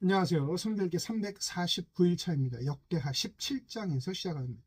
안녕하세요. 성별기 349일차입니다. 역대하 17장에서 시작합니다.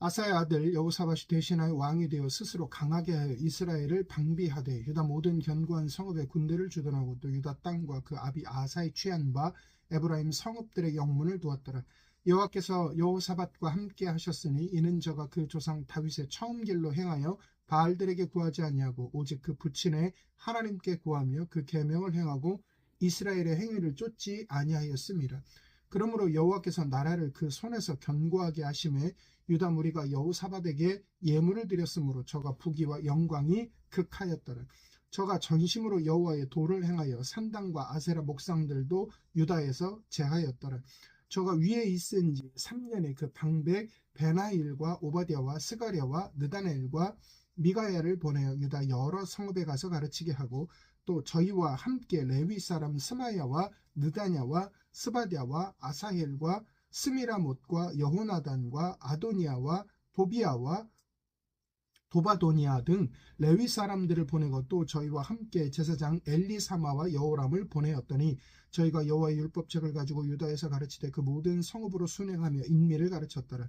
아사의 아들 여호사밧이 대신하여 왕이 되어 스스로 강하게 하여 이스라엘을 방비하되 유다 모든 견고한 성읍에 군대를 주둔하고 또 유다 땅과 그 아비 아사의 취한 바 에브라임 성읍들의 영문을 두었더라. 여호와께서 여호사밧과 함께 하셨으니 이는 저가 그 조상 다윗의 처음 길로 행하여 바알들에게 구하지 아니하고 오직 그 부친의 하나님께 구하며 그 계명을 행하고 이스라엘의 행위를 쫓지 아니하였습니다. 그러므로 여호와께서 나라를 그 손에서 견고하게 하심에 유다 무리가 여호사밧에게 예물을 드렸으므로 저가 부귀와 영광이 극하였더라. 저가 전심으로 여호와의 도를 행하여 산당과 아세라 목상들도 유다에서 제하였더라. 저가 위에 있은 지 3년의 그 방백 베나일과 오바디아와 스가랴와 느다넬과 미가야를 보내어 유다 여러 성읍에 가서 가르치게 하고 또 저희와 함께 레위 사람 스마야와 느다냐와 스바디아와 아사헬과 스미라못과 여호나단과 아도니아와 도비아와 도바도니아 등 레위 사람들을 보내고 또 저희와 함께 제사장 엘리사마와 여호람을 보내었더니 저희가 여호와의 율법책을 가지고 유다에서 가르치되 그 모든 성읍으로 순행하며 인미를 가르쳤더라.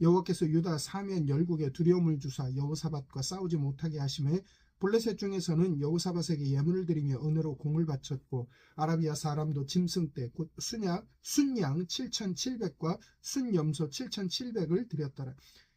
여호와께서 유다 사면 열국에 두려움을 주사 여호사밧과 싸우지 못하게 하심에 블레셋 중에서는 여호사밧에게 예물을 드리며 은으로 공을 바쳤고 아라비아 사람도 짐승 떼곧 순양 순양 7,700과 순염소 7,700을 드렸더라.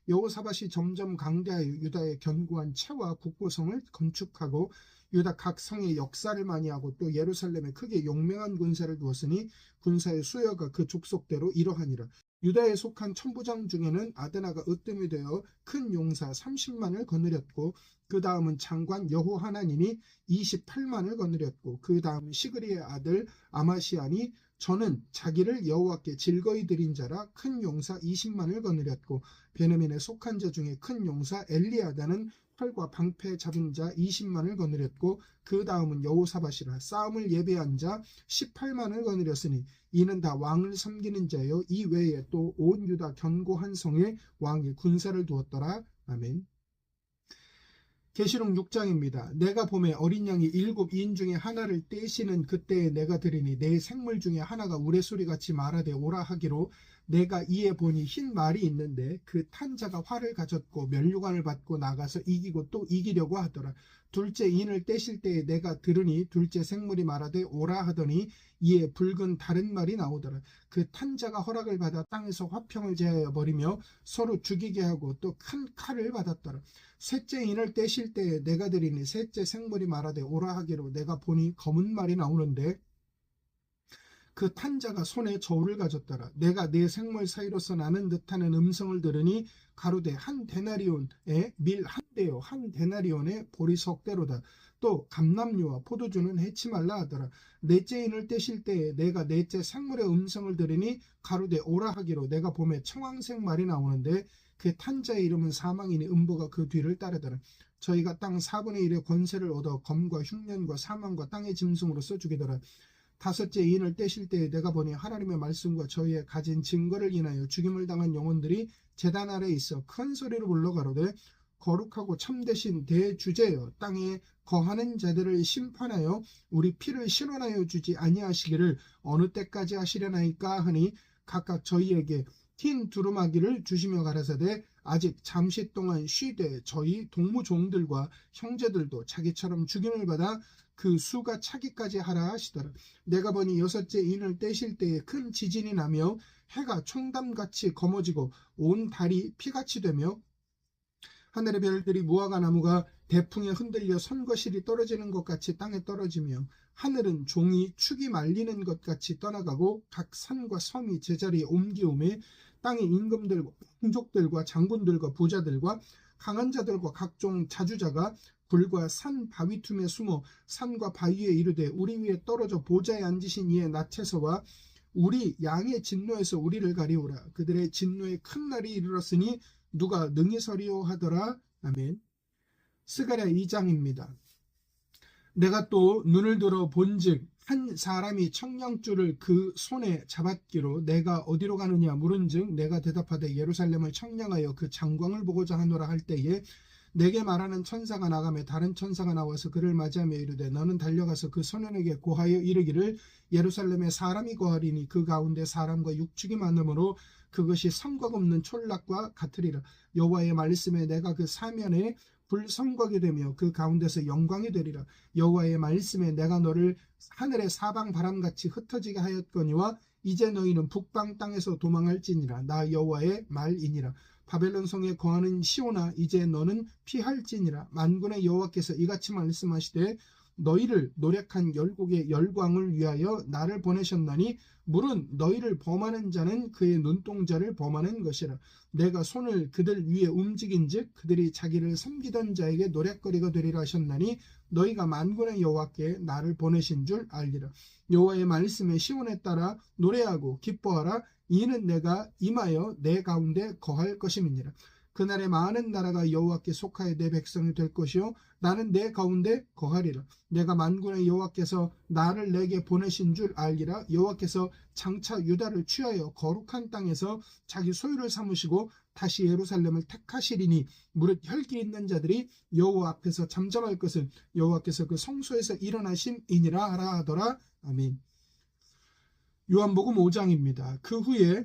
여호사밧이 점점 강대하여 유다의 견고한 채와 국고성을 건축하고 유다 각 성의 역사를 많이 하고 또 예루살렘에 크게 용맹한 군사를 두었으니 군사의 수여가 그 족속대로 이러하니라. 유다에 속한 천부장 중에는 아드나가 으뜸이 되어 큰 용사 30만을 거느렸고 그 다음은 장관 여호 하나님이 28만을 거느렸고 그 다음 시그리의 아들 아마시안이 저는 자기를 여호와께 즐거이 드린 자라 큰 용사 20만을 거느렸고 베느민에 속한 자 중에 큰 용사 엘리아다는 활과 방패 잡은 자 20만을 거느렸고 그 다음은 여호사밧이라 싸움을 예배한 자 18만을 거느렸으니 이는 다 왕을 섬기는 자요 이 외에 또 온 유다 견고한 성에 왕이 군사를 두었더라 아멘. 계시록 6장입니다. 내가 봄에 어린 양이 일곱 인 중에 하나를 떼시는 그때에 내가 들으니 내 생물 중에 하나가 우레소리같이 말하되 오라 하기로 내가 이에 보니 흰 말이 있는데 그 탄자가 활을 가졌고 면류관을 받고 나가서 이기고 또 이기려고 하더라. 둘째 인을 떼실 때에 내가 들으니 둘째 생물이 말하되 오라 하더니 이에 붉은 다른 말이 나오더라. 그 탄자가 허락을 받아 땅에서 화평을 제하여 버리며 서로 죽이게 하고 또 큰 칼을 받았더라. 셋째 인을 떼실 때에 내가 들으니 셋째 생물이 말하되 오라 하기로 내가 보니 검은 말이 나오는데 그 탄자가 손에 저울을 가졌더라. 내가 내 생물 사이로서 나는 듯하는 음성을 들으니 가로되 한 데나리온에 밀 한 대요 한 데나리온에 보리 석대로다. 또 감남류와 포도주는 해치 말라 하더라. 넷째 인을 떼실 때에 내가 넷째 생물의 음성을 들으니 가로되 오라 하기로 내가 봄에 청황색 말이 나오는데 그 탄자의 이름은 사망이니 음보가 그 뒤를 따르더라. 저희가 땅 4분의 1의 권세를 얻어 검과 흉년과 사망과 땅의 짐승으로서 죽이더라. 다섯째 인을 떼실 때에 내가 보니 하나님의 말씀과 저희의 가진 증거를 인하여 죽임을 당한 영혼들이 재단 아래 있어 큰 소리로 불러 가로되 거룩하고 참되신 대주제여 땅에 거하는 자들을 심판하여 우리 피를 실현하여 주지 아니하시기를 어느 때까지 하시려나이까 하니 각각 저희에게 흰 두루마기를 주시며 가라사대 아직 잠시 동안 쉬되 저희 동무종들과 형제들도 자기처럼 죽임을 받아 그 수가 차기까지 하라 하시더라. 내가 보니 여섯째 인을 떼실 때에 큰 지진이 나며 해가 총담같이 검어지고 온 달이 피같이 되며 하늘의 별들이 무화과 나무가 대풍에 흔들려 선거실이 떨어지는 것 같이 땅에 떨어지며 하늘은 종이 축이 말리는 것 같이 떠나가고 각 산과 섬이 제자리에 옮기오매 땅의 임금들과 흥족들과 장군들과 부자들과 강한 자들과 각종 자주자가 불과 산 바위 틈에 숨어 산과 바위에 이르되 우리 위에 떨어져 보좌에 앉으신 이의 낯에서와 우리 양의 진노에서 우리를 가리오라. 그들의 진노의 큰 날이 이르렀으니 누가 능히 서리오 하더라. 아멘. 스가랴 2장입니다. 내가 또 눈을 들어 본즉 한 사람이 청량줄을 그 손에 잡았기로 내가 어디로 가느냐 물은즉 내가 대답하되 예루살렘을 청량하여 그 장광을 보고자 하노라 할 때에 내게 말하는 천사가 나가며 다른 천사가 나와서 그를 맞이하며 이르되 너는 달려가서 그 소년에게 고하여 이르기를 예루살렘에 사람이 거하리니 그 가운데 사람과 육축이 많으므로 그것이 성곽 없는 촌락과 같으리라. 여호와의 말씀에 내가 그 사면에 불성곽이 되며 그 가운데서 영광이 되리라. 여호와의 말씀에 내가 너를 하늘의 사방 바람같이 흩어지게 하였거니와 이제 너희는 북방 땅에서 도망할지니라. 나 여호와의 말이니라 바벨론 성에 거하는 시오나 이제 너는 피할지니라. 만군의 여호와께서 이같이 말씀하시되 너희를 노력한 열국의 열광을 위하여 나를 보내셨나니 물은 너희를 범하는 자는 그의 눈동자를 범하는 것이라. 내가 손을 그들 위에 움직인즉 그들이 자기를 섬기던 자에게 노랫거리가 되리라 하셨나니 너희가 만군의 여호와께 나를 보내신 줄 알리라. 여호와의 말씀에 시온에 따라 노래하고 기뻐하라. 이는 내가 임하여 내 가운데 거할 것임이니라 그날에 많은 나라가 여호와께 속하여 내 백성이 될 것이요 나는 내 가운데 거하리라. 내가 만군의 여호와께서 나를 내게 보내신 줄 알리라. 여호와께서 장차 유다를 취하여 거룩한 땅에서 자기 소유를 삼으시고 다시 예루살렘을 택하시리니 무릇 혈기 있는 자들이 여호와 앞에서 잠잠할 것은 여호와께서 그 성소에서 일어나심이니라 하라 하더라. 아멘. 요한복음 5장입니다. 그 후에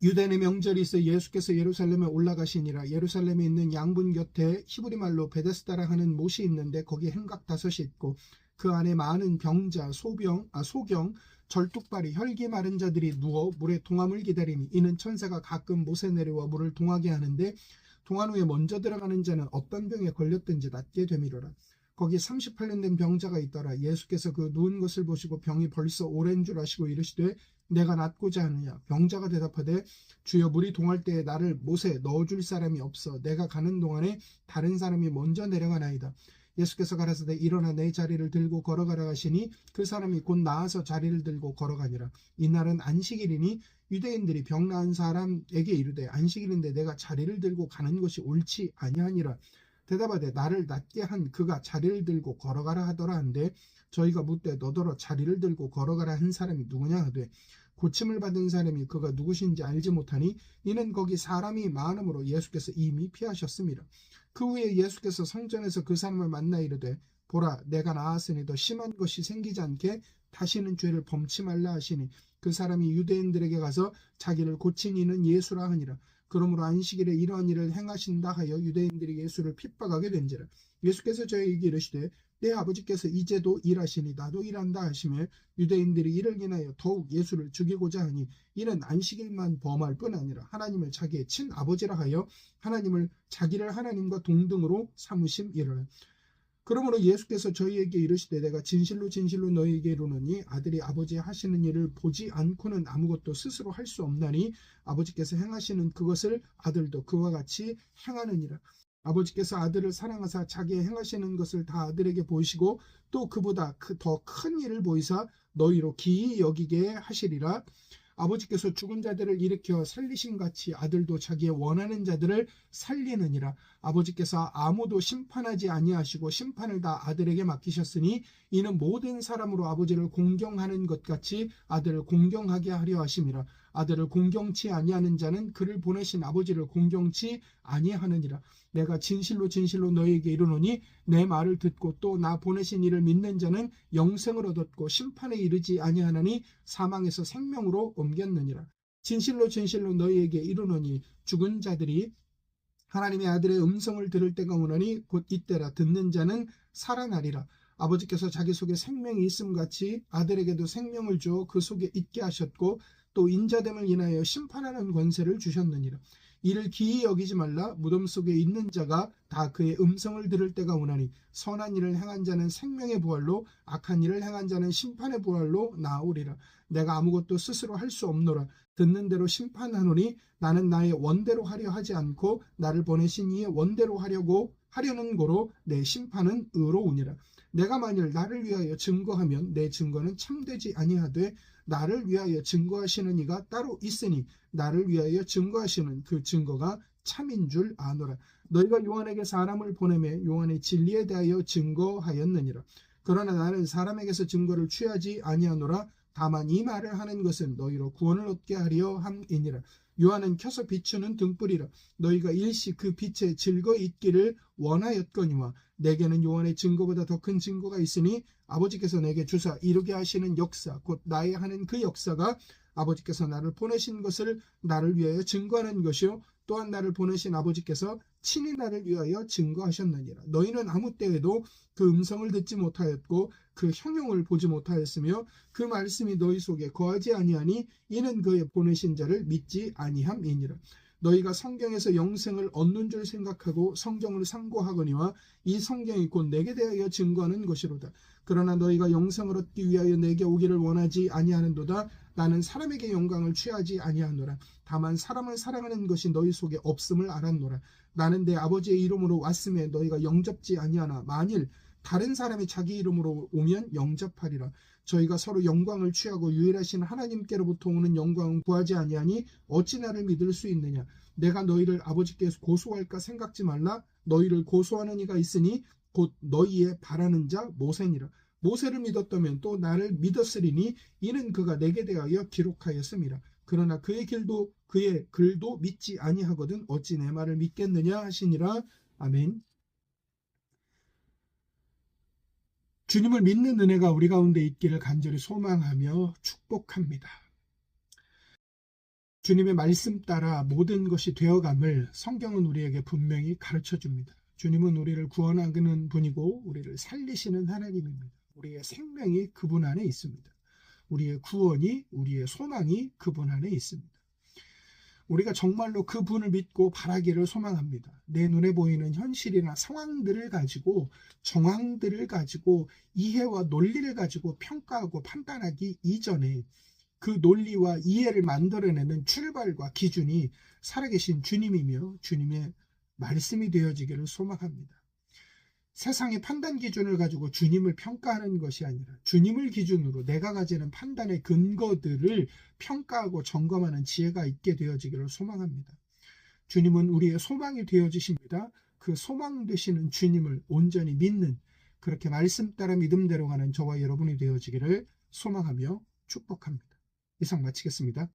유대인의 명절이 있어 예수께서 예루살렘에 올라가시니라 예루살렘에 있는 양분 곁에 히브리 말로 베데스다라 하는 못이 있는데 거기 행각 다섯이 있고 그 안에 많은 병자, 소병, 아 소경, 절뚝발이 혈기 마른 자들이 누워 물의 동함을 기다리니 이는 천사가 가끔 못에 내려와 물을 동하게 하는데 동한 후에 먼저 들어가는 자는 어떤 병에 걸렸든지 낫게 되미로라. 거기 38년 된 병자가 있더라. 예수께서 그 누운 것을 보시고 병이 벌써 오랜 줄 아시고 이르시되 내가 낫고자 하느냐. 병자가 대답하되 주여 물이 동할 때에 나를 못에 넣어줄 사람이 없어. 내가 가는 동안에 다른 사람이 먼저 내려가나이다. 예수께서 가라사대 일어나 내 자리를 들고 걸어가라 하시니 그 사람이 곧 나아서 자리를 들고 걸어가니라. 이날은 안식일이니 유대인들이 병 나은 사람에게 이르되 안식일인데 내가 자리를 들고 가는 것이 옳지 아니하니라. 대답하되 나를 낫게 한 그가 자리를 들고 걸어가라 하더라 한데 저희가 묻되 너더러 자리를 들고 걸어가라 한 사람이 누구냐? 하되 고침을 받은 사람이 그가 누구신지 알지 못하니 이는 거기 사람이 많음으로 예수께서 이미 피하셨습니다. 그 후에 예수께서 성전에서 그 사람을 만나 이르되 보라 내가 나았으니 더 심한 것이 생기지 않게 다시는 죄를 범치 말라 하시니 그 사람이 유대인들에게 가서 자기를 고친 이는 예수라 하니라. 그러므로 안식일에 이러한 일을 행하신다 하여 유대인들이 예수를 핍박하게 된지라. 예수께서 저에게 이르시되 내 아버지께서 이제도 일하시니 나도 일한다 하시며 유대인들이 이를 인하여 더욱 예수를 죽이고자 하니 이는 안식일만 범할 뿐 아니라 하나님을 자기의 친아버지라 하여 하나님을 자기를 하나님과 동등으로 삼으심이라 그러므로 예수께서 저희에게 이르시되 내가 진실로 진실로 너희에게 이르노니 아들이 아버지 하시는 일을 보지 않고는 아무것도 스스로 할 수 없나니 아버지께서 행하시는 그것을 아들도 그와 같이 행하느니라 아버지께서 아들을 사랑하사 자기 행하시는 것을 다 아들에게 보이시고 또 그보다 더 큰 일을 보이사 너희로 기이 여기게 하시리라. 아버지께서 죽은 자들을 일으켜 살리신 같이 아들도 자기의 원하는 자들을 살리느니라. 아버지께서 아무도 심판하지 아니하시고 심판을 다 아들에게 맡기셨으니 이는 모든 사람으로 아버지를 공경하는 것 같이 아들을 공경하게 하려 하심이라. 아들을 공경치 아니하는 자는 그를 보내신 아버지를 공경치 아니하느니라. 내가 진실로 진실로 너희에게 이르노니 내 말을 듣고 또 나 보내신 이를 믿는 자는 영생을 얻었고 심판에 이르지 아니하나니 사망에서 생명으로 옮겼느니라. 진실로 진실로 너희에게 이르노니 죽은 자들이 하나님의 아들의 음성을 들을 때가 오나니 곧 이때라 듣는 자는 살아나리라. 아버지께서 자기 속에 생명이 있음 같이 아들에게도 생명을 주어 그 속에 있게 하셨고 또 인자됨을 인하여 심판하는 권세를 주셨느니라. 이를 기이 여기지 말라. 무덤 속에 있는 자가 다 그의 음성을 들을 때가 오나니 선한 일을 행한 자는 생명의 부활로 악한 일을 행한 자는 심판의 부활로 나오리라. 내가 아무것도 스스로 할 수 없노라. 듣는 대로 심판하노니 나는 나의 원대로 하려 하지 않고 나를 보내신 이의 원대로 하려고 하려는 고로 내 심판은 의로우니라. 내가 만일 나를 위하여 증거하면 내 증거는 참되지 아니하되 나를 위하여 증거하시는 이가 따로 있으니 나를 위하여 증거하시는 그 증거가 참인 줄 아노라. 너희가 요한에게 사람을 보내매 요한의 진리에 대하여 증거하였느니라. 그러나 나는 사람에게서 증거를 취하지 아니하노라. 다만 이 말을 하는 것은 너희로 구원을 얻게 하려 함이니라. 요한은 켜서 비추는 등불이라 너희가 일시 그 빛에 즐거 있기를 원하였거니와 내게는 요한의 증거보다 더 큰 증거가 있으니 아버지께서 내게 주사 이루게 하시는 역사 곧 나의 하는 그 역사가 아버지께서 나를 보내신 것을 나를 위하여 증거하는 것이요 또한 나를 보내신 아버지께서 친히 나를 위하여 증거하셨느니라. 너희는 아무 때에도 그 음성을 듣지 못하였고 그 형용을 보지 못하였으며 그 말씀이 너희 속에 거하지 아니하니 이는 그의 보내신 자를 믿지 아니함이니라. 너희가 성경에서 영생을 얻는 줄 생각하고 성경을 상고하거니와 이 성경이 곧 내게 대하여 증거하는 것이로다. 그러나 너희가 영생을 얻기 위하여 내게 오기를 원하지 아니하는도다 나는 사람에게 영광을 취하지 아니하노라. 다만 사람을 사랑하는 것이 너희 속에 없음을 알았노라. 나는 내 아버지의 이름으로 왔음에 너희가 영접지 아니하나. 만일 다른 사람이 자기 이름으로 오면 영접하리라. 저희가 서로 영광을 취하고 유일하신 하나님께로부터 오는 영광은 구하지 아니하니 어찌 나를 믿을 수 있느냐? 내가 너희를 아버지께 고소할까 생각지 말라. 너희를 고소하는 이가 있으니 곧 너희의 바라는 자 모세니라 모세를 믿었다면 또 나를 믿었으리니 이는 그가 내게 대하여 기록하였음이라 그러나 그의 길도 그의 글도 믿지 아니하거든 어찌 내 말을 믿겠느냐 하시니라 아멘 주님을 믿는 은혜가 우리 가운데 있기를 간절히 소망하며 축복합니다. 주님의 말씀 따라 모든 것이 되어감을 성경은 우리에게 분명히 가르쳐 줍니다. 주님은 우리를 구원하는 분이고 우리를 살리시는 하나님입니다. 우리의 생명이 그분 안에 있습니다. 우리의 구원이 우리의 소망이 그분 안에 있습니다. 우리가 정말로 그분을 믿고 바라기를 소망합니다. 내 눈에 보이는 현실이나 상황들을 가지고 정황들을 가지고 이해와 논리를 가지고 평가하고 판단하기 이전에 그 논리와 이해를 만들어내는 출발과 기준이 살아계신 주님이며 주님의 말씀이 되어지기를 소망합니다. 세상의 판단 기준을 가지고 주님을 평가하는 것이 아니라 주님을 기준으로 내가 가지는 판단의 근거들을 평가하고 점검하는 지혜가 있게 되어지기를 소망합니다. 주님은 우리의 소망이 되어지십니다. 그 소망 되시는 주님을 온전히 믿는 그렇게 말씀 따라 믿음대로 가는 저와 여러분이 되어지기를 소망하며 축복합니다. 이상 마치겠습니다.